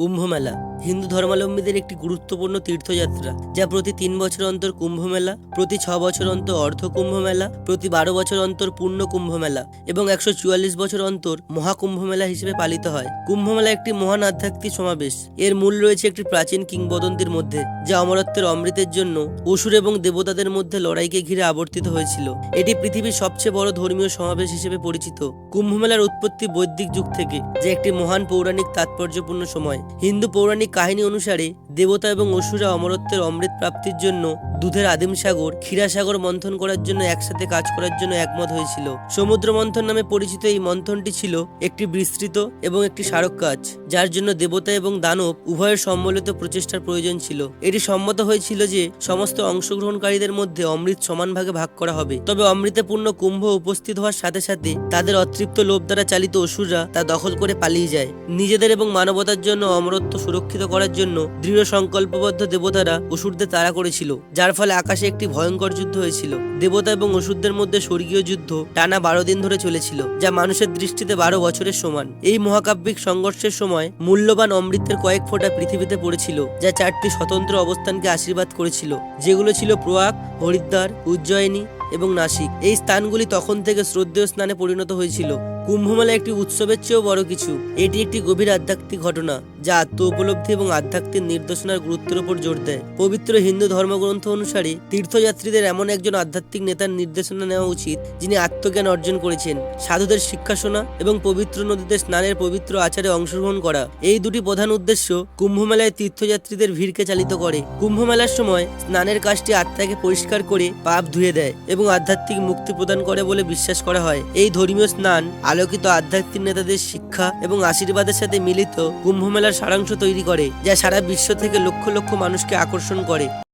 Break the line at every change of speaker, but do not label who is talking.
কুম্ভ মেলা হিন্দু ধর্মাবলম্বীদের একটি গুরুত্বপূর্ণ তীর্থযাত্রা, যা প্রতি তিন বছর অন্তর কুম্ভ মেলা প্রতি ছ বছর অন্তর অর্ধ কুম্ভ মেলা প্রতি বারো বছর অন্তর পূর্ণ কুম্ভ মেলা এবং একশো চুয়াল্লিশ বছর অন্তর মহাকুম্ভ মেলা হিসেবে পালিত হয়। কুম্ভ মেলা একটি মহান আধ্যাত্মিক সমাবেশ। এর মূল রয়েছে একটি প্রাচীন কিংবদন্তির মধ্যে, যা অমরত্বের অমৃতের জন্য অসুর এবং দেবতাদের মধ্যে লড়াইকে ঘিরে আবর্তিত হয়েছিল। এটি পৃথিবীর সবচেয়ে বড় ধর্মীয় সমাবেশ হিসেবে পরিচিত। কুম্ভ মেলার উৎপত্তি বৈদিক যুগ থেকে, যে একটি মহান পৌরাণিক তাৎপর্যপূর্ণ সময়। হিন্দু পৌরাণিক কাহিনী অনুসারে দেবতা এবং অসুরা অমরত্বের অমৃত প্রাপ্তির জন্য দুধের আদিম সাগর ক্ষীরাসাগর মন্থন করার জন্য একসাথে কাজ করার জন্য একমত হয়েছিল। সমুদ্র মন্থন নামে পরিচিত এই মন্থনটি ছিল একটি বিস্তৃত এবং একটি স্মারক কাজ, যার জন্য দেবতা এবং দানব উভয়ের সম্মিলিত প্রচেষ্টার প্রয়োজন ছিল। এটি সম্মত হয়েছিল যে সমস্ত অংশগ্রহণকারীদের মধ্যে অমৃত সমান ভাগে ভাগ করা হবে। তবে অমৃতে পূর্ণ কুম্ভ উপস্থিত হওয়ার সাথে সাথে তাদের অতৃপ্ত লোভ দ্বারা চালিত অসুররা তা দখল করে পালিয়ে যায়। নিজেদের এবং মানবতার জন্য অমরত্ব সুরক্ষিত করার জন্য দৃঢ় সংকল্পবদ্ধ দেবতারা অসুরদের তাড়া করেছিল, যার ফলে আকাশে একটি ভয়ঙ্কর যুদ্ধ হয়েছিল। দেবতা এবং অসুরদের মধ্যে স্বর্গীয় যুদ্ধ টানা বারো দিন ধরে চলেছিল, যা মানুষের দৃষ্টিতে বারো বছরের সমান। এই মহাকাব্যিক সংঘর্ষের সময় মূল্যবান অমৃতের কয়েক ফোঁটা পৃথিবীতে পড়েছিল, যা চারটি স্বতন্ত্র অবস্থানকে আশীর্বাদ করেছিল। যেগুলো ছিল প্রয়াগ, হরিদ্বার, উজ্জয়িনী এবং নাসিক। এই স্থানগুলি তখন থেকে শ্রদ্ধেয় স্নানে পরিণত হয়েছিল। কুম্ভমেলা একটি উৎসবের চেয়েও বড় কিছু। এটি একটি গভীর আধ্যাত্মিক ঘটনা, যা আত্ম উপলব্ধি এবং আধ্যাত্মিক নির্দেশনার গুরুত্বের উপর জোর দেয়। পবিত্র হিন্দু ধর্মগ্রন্থ অনুসারে, তীর্থযাত্রীদের এমন একজন আধ্যাত্মিক নেতার নির্দেশনা নেওয়া উচিত, যিনি আত্মজ্ঞান অর্জন করেছেন, সাধুদের শিক্ষা শোনা এবং পবিত্র নদীতে স্নানের পবিত্র আচারে অংশগ্রহণ করা। এই দুটি প্রধান উদ্দেশ্য কুম্ভমেলায় তীর্থযাত্রীদের ভিড়কে চালিত করে। কুম্ভমেলার সময় স্নানের কাজটি আত্মাকে পরিষ্কার করে পাপ ধুয়ে দেয় এবং আধ্যাত্মিক মুক্তি প্রদান করে বলে বিশ্বাস করা হয়। এই ধর্মীয় স্নান আলোকিত আধ্যাত্মিক নেতাদের শিক্ষা এবং আশীর্বাদের সাথে মিলিত কুম্ভ মেলার সারাংশ তৈরি করে, যা সারা বিশ্ব থেকে লক্ষ লক্ষ মানুষকে আকর্ষণ করে।